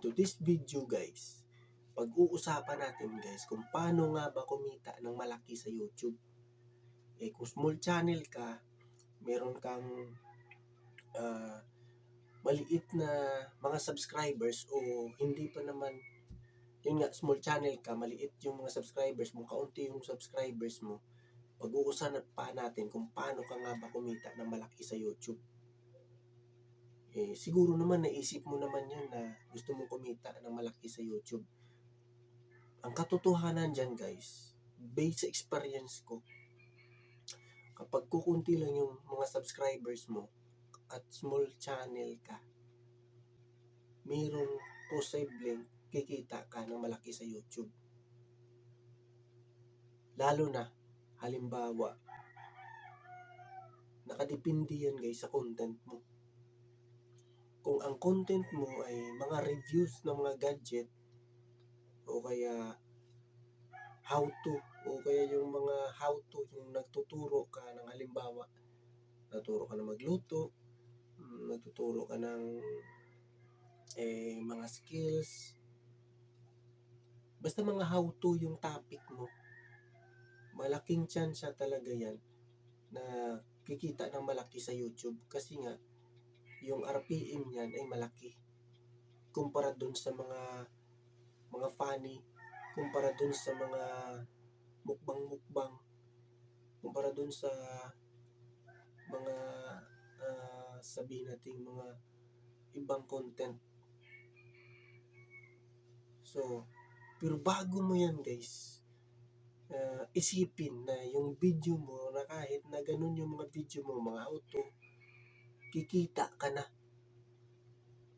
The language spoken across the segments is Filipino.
into this video guys, pag-uusapan natin guys kung paano nga ba kumita ng malaki sa YouTube. Eh kung small channel ka, meron kang ah, maliit na mga subscribers o hindi pa naman yun nga, small channel ka, maliit yung mga subscribers mo, kaunti yung subscribers mo, pag-uusapan pa natin kung paano ka nga ba kumita ng malaki sa YouTube. Eh, siguro naman naisip mo naman yan na gusto mong kumita ng malaki sa YouTube. Ang katotohanan dyan guys, based sa experience ko, kapag kukunti lang yung mga subscribers mo at small channel ka, mayroong posibleng kikita ka ng malaki sa YouTube. Lalo na, halimbawa, nakadepende yan guys sa content mo. Kung ang content mo ay mga reviews ng mga gadget o kaya how to o kaya yung mga how to yung nagtuturo ka ng halimbawa naturo ka na magluto mm, natuturo ka ng eh, mga skills basta mga how to yung topic mo malaking chance talaga yan na kikita ng malaki sa YouTube. Kasi nga yung RPM niyan ay malaki kumpara dun sa mga mga funny kumpara dun sa mga mukbang-mukbang kumpara dun sa mga ah, sabihin natin mga ibang content. So pero bago mo yan guys ah, isipin na yung video mo na kahit na ganun yung mga video mo mga auto kikita ka na.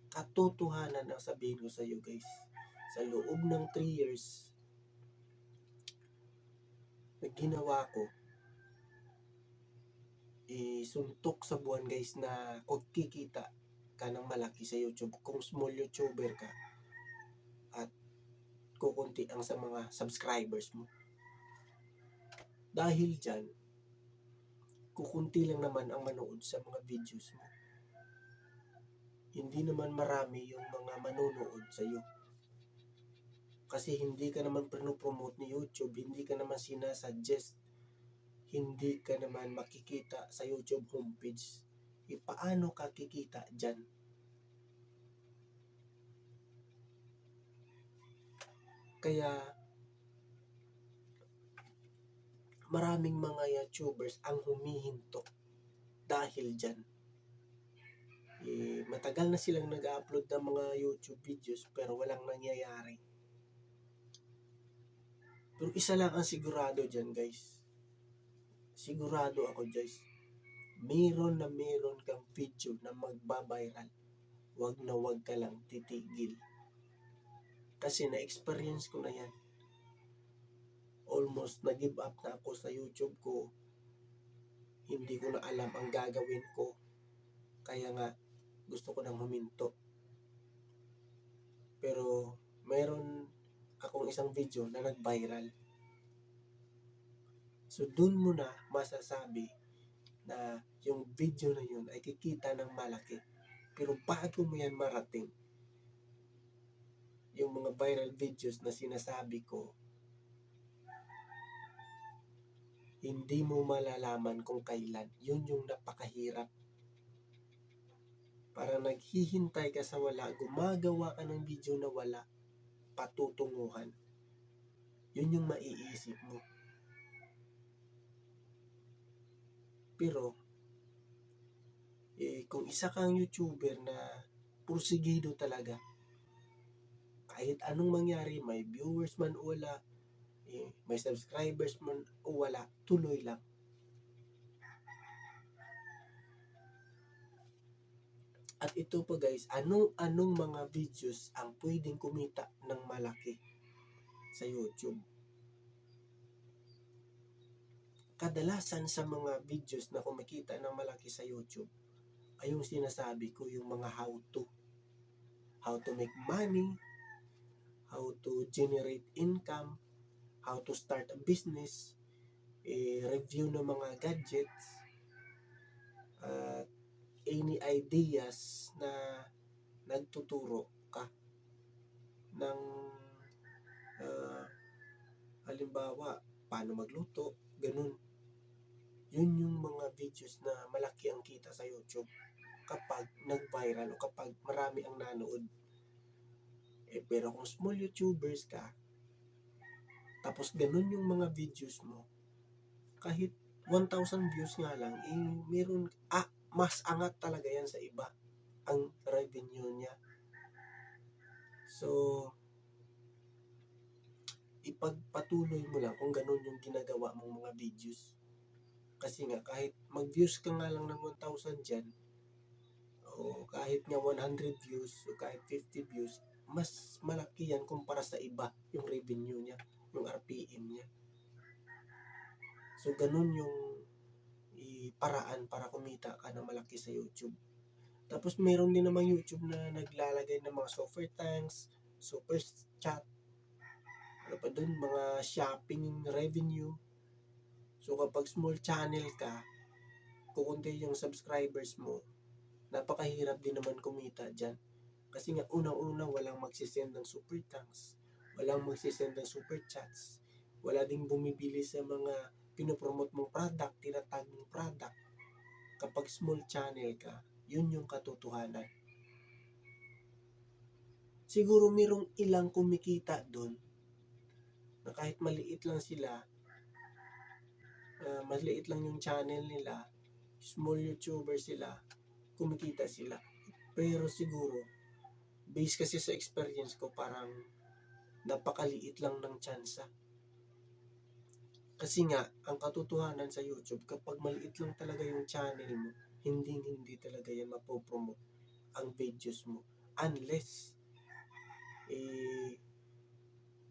Katotohanan ang sabihin ko sa iyo guys. Sa loob ng 3 years na ginawa ko isuntok sa buwan guys na kikita ka ng malaki sa YouTube kung small YouTuber ka at kukunti ang sa mga subscribers mo. Dahil dyan kukunti lang naman ang manood sa mga videos mo hindi naman marami yung mga manonood sa iyo kasi hindi ka naman promote ni YouTube, hindi ka naman sinasuggest, hindi ka naman makikita sa YouTube homepage. E paano ka kikita dyan? Kaya maraming mga YouTubers ang humihinto dahil dyan. Eh, matagal na silang nag-upload ng mga YouTube videos pero walang nangyayari. Pero isa lang ang sigurado dyan, guys. Sigurado ako, guys. Meron na meron kang video na magbabiral. Wag na wag ka lang titigil. Kasi na-experience ko na yan. Almost nag-give up na ako sa YouTube ko. Hindi ko na alam ang gagawin ko. Kaya nga, gusto ko nang huminto. Pero, meron akong isang video na nag-viral. So, dun mo na masasabi na yung video na yun ay kikita ng malaki. Pero bago mo yan marating, yung mga viral videos na sinasabi ko, hindi mo malalaman kung kailan. Yun yung napakahirap. Para naghihintay ka sa wala, gumagawa ka ng video na wala, patutunguhan. Yun yung maiisip mo. Pero, eh, kung isa kang YouTuber na pursigido talaga, kahit anong mangyari, may viewers man o wala, may subscribers man o wala, tuloy lang. At ito pa guys, anong-anong mga videos ang pwedeng kumita ng malaki sa YouTube? Kadalasan sa mga videos na kumikita ng malaki sa YouTube ay yung sinasabi ko yung mga how to. How to make money, how to generate income, how to start a business, eh, review ng mga gadgets, at uh, any ideas na nagtuturo ka ng uh, halimbawa, paano magluto, ganun. Yun yung mga videos na malaki ang kita sa YouTube kapag nag-viral o kapag marami ang nanood. Eh, pero kung small YouTubers ka, tapos ganun yung mga videos mo, kahit 1,000 views nga lang, eh, meron, ah, mas angat talaga yan sa iba ang revenue niya. So, ipagpatuloy mo lang kung ganun yung ginagawa mong mga videos. Kasi nga, kahit mag-views ka nga lang ng 1,000 dyan, o kahit nga 100 views, o kahit 50 views, mas malaki yan kumpara sa iba yung revenue niya, yung RPM niya. So, ganun yung paraan para kumita ka na malaki sa YouTube. Tapos, meron din namang YouTube na naglalagay ng mga super thanks, super chat, ano pa dun, mga shopping revenue. So, kapag small channel ka, kukunti yung subscribers mo, napakahirap din naman kumita dyan. Kasi nga, unang-una, walang magsisend ng super thanks. Walang magsisend ng super chats. Wala ding bumibili sa mga pinopromote mong product, tinatag mong product. Kapag small channel ka, yun yung katotohanan. Siguro merong ilang kumikita doon na kahit maliit lang sila, ah, maliit lang yung channel nila, small YouTuber sila, kumikita sila. Pero siguro, based kasi sa experience ko, parang napakaliit lang ng tsansa. Kasi nga, ang katotohanan sa YouTube, kapag maliit lang talaga yung channel mo, hindi hindi talaga yan mapopromote ang videos mo. Unless, eh,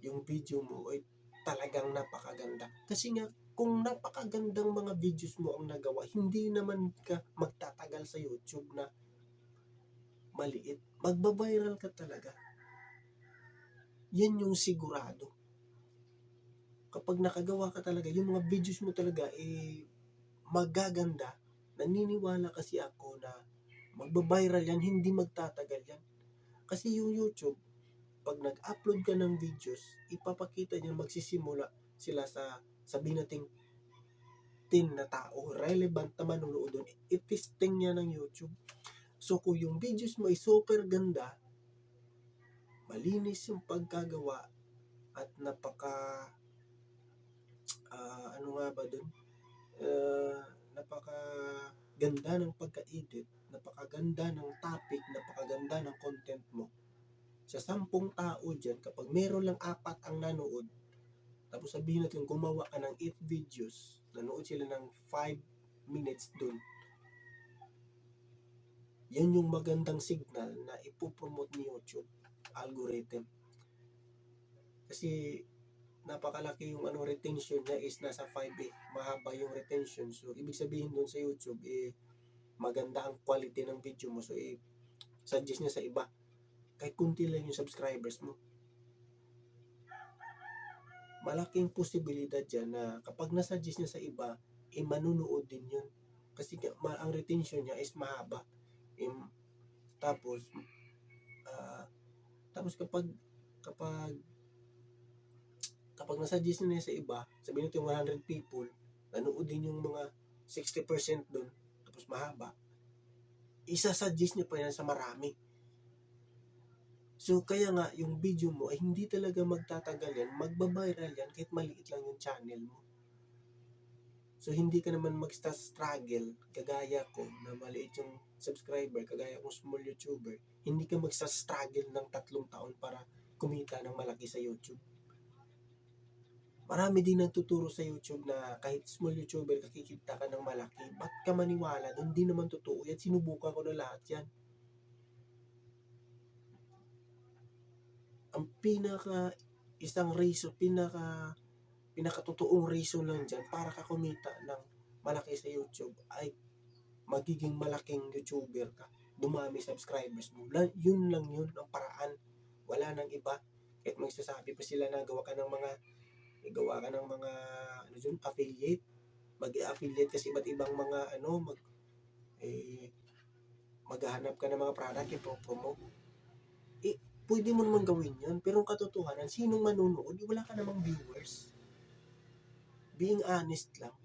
yung video mo ay talagang napakaganda. Kasi nga, kung napakagandang mga videos mo ang nagawa, hindi naman ka magtatagal sa YouTube na maliit. Magbabiral ka talaga. Yan yung sigurado. Kapag nakagawa ka talaga, yung mga videos mo talaga, eh, magaganda. Naniniwala kasi ako na magbabiral yan, hindi magtatagal yan. Kasi yung YouTube, pag nag-upload ka ng videos, ipapakita niya magsisimula sila sa sabihin nating 10 na tao, relevant na manunood doon, itisting niya ng YouTube. So kung yung videos mo ay super ganda, malinis yung pagkagawa at napaka ah, ano nga ba doon? Ah, napaka ganda ng pagka-edit, napakaganda ng topic, napakaganda ng content mo. Sa sampung tao dyan, kapag meron lang apat ang nanood, tapos sabihin natin gumawa ka ng 8 videos, nanood sila ng 5 minutes dun, yan yung magandang signal na ipopromote ni YouTube algorithm. Kasi napakalaki yung ano retention niya is nasa 5 eh. Mahaba yung retention. So ibig sabihin doon sa YouTube eh maganda ang quality ng video mo. So eh suggest niya sa iba. Kahit kunti lang yung subscribers mo. Malaking posibilidad dyan na kapag nasuggest niya sa iba, eh manunood din yun. Kasi ang retention niya is mahaba. Eh, tapos, tapos kapag kapag kapag nasuggest niya sa iba, sabihin natin 100 people, nanood din yung mga 60% doon, tapos mahaba, isa-suggest niya pa yan sa marami. So, kaya nga, yung video mo ay hindi talaga magtatagal yan, magbabiral yan kahit maliit lang yung channel mo. So, hindi ka naman magsta-struggle, kagaya ko, na maliit yung subscriber, kagaya kong small YouTuber, hindi ka magsa-struggle ng tatlong taon para kumita ng malaki sa YouTube. Marami din nagtuturo sa YouTube na kahit small YouTuber kakikita ka ng malaki, ba't ka maniwala? Doon di naman totoo yan. Sinubukan ko na lahat yan. Ang pinaka isang reason, pinaka pinakatotoong reason lang dyan para ka kumita ng malaki sa YouTube ay magiging malaking YouTuber ka. Dumami subscribers mo. Yun lang yun ang paraan. Wala nang iba. Kahit magsasabi pa sila na gawa ka ng mga gawa ka ng mga ano dyan, affiliate. Mag-affiliate kasi iba't ibang mga ano, mag eh, maghahanap ka ng mga product, ipopromote. Eh, pwede mo naman gawin yan. Pero ang katotohanan, sinong manunood, wala ka namang viewers. being honest lang,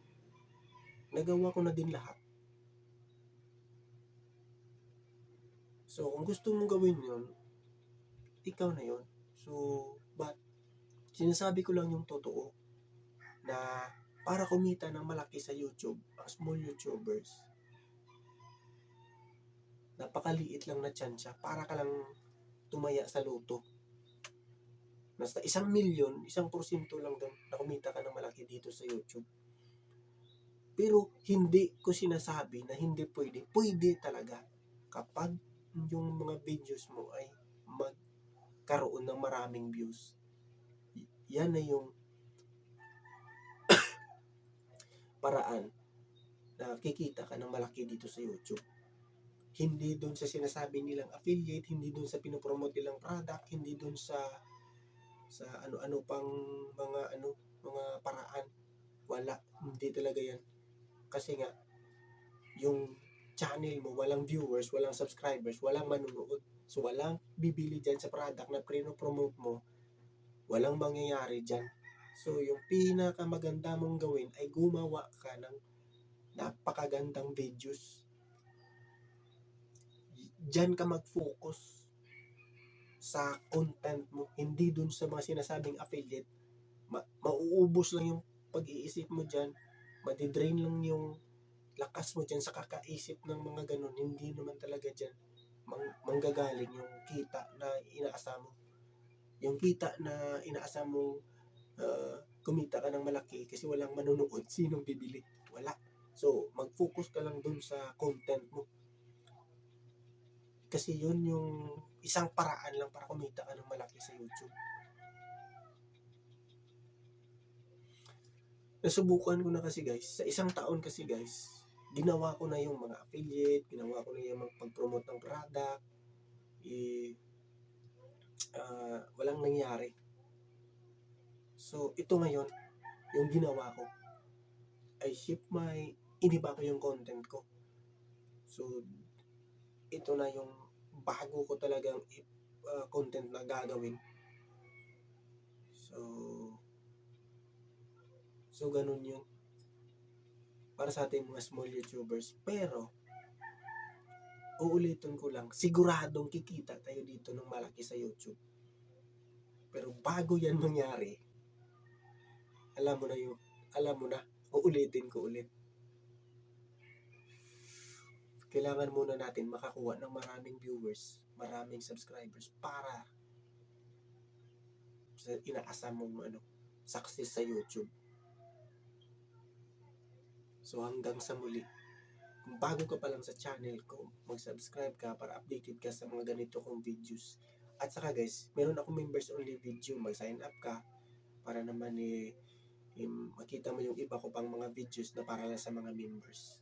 nagawa ko na din lahat. So, kung gusto mong gawin yun, ikaw na yun. So, but, sinasabi ko lang yung totoo na para kumita ng malaki sa YouTube, ang small YouTubers, napakaliit lang na tsansya para ka lang tumaya sa luto. Basta isang milyon, isang porsyento lang doon na kumita ka ng malaki dito sa YouTube. Pero hindi ko sinasabi na hindi pwede. Pwede talaga kapag yung mga videos mo ay magkaroon ng maraming views. Yan na yung paraan na kikita ka ng malaki dito sa YouTube. Hindi doon sa sinasabi nilang affiliate, hindi doon sa pinopromote nilang product, hindi doon sa sa ano-ano pang mga ano mga paraan. Wala, hindi talaga 'yan. Kasi nga yung channel mo, walang viewers, walang subscribers, walang manunood. So, walang bibili dyan sa product na pinopromote mo, walang mangyayari dyan. So, yung pinakamaganda mong gawin ay gumawa ka ng napakagandang videos. Diyan ka mag-focus sa content mo, hindi dun sa mga sinasabing affiliate. Ma- mauubos lang yung pag-iisip mo dyan, madidrain lang yung lakas mo dyan sa kakaisip ng mga ganun, hindi naman talaga dyan mang- manggagaling yung kita na inaasam mo. Yung kita na inaasam mo uh, kumita ka ng malaki kasi walang manunood, sinong bibili? Wala. So, mag-focus ka lang dun sa content mo. Kasi yun yung isang paraan lang para kumita ka ng malaki sa YouTube. Nasubukan ko na kasi guys, sa isang taon kasi guys, ginawa ko na yung mga affiliate, ginawa ko na yung mga pag-promote ng product, eh, ah, walang nangyari. So, ito ngayon, yung ginawa ko, I shift my, iniba ko yung content ko. So, ito na yung bago ko talagang ah, content na gagawin. So, so ganun yun para sa ating mga small YouTubers. Pero, uulitin ko lang, siguradong kikita tayo dito ng malaki sa YouTube. Pero bago yan mangyari, alam mo na yung, alam mo na, uulitin ko ulit. Kailangan muna natin makakuha ng maraming viewers, maraming subscribers para sa inaasam mong ano, success sa YouTube. So hanggang sa muli, kung bago ka pa lang sa channel ko, mag-subscribe ka para updated ka sa mga ganito kong videos. At saka guys, meron ako members only video, mag-sign up ka para naman eh, eh, makita mo yung iba ko pang mga videos na para lang sa mga members.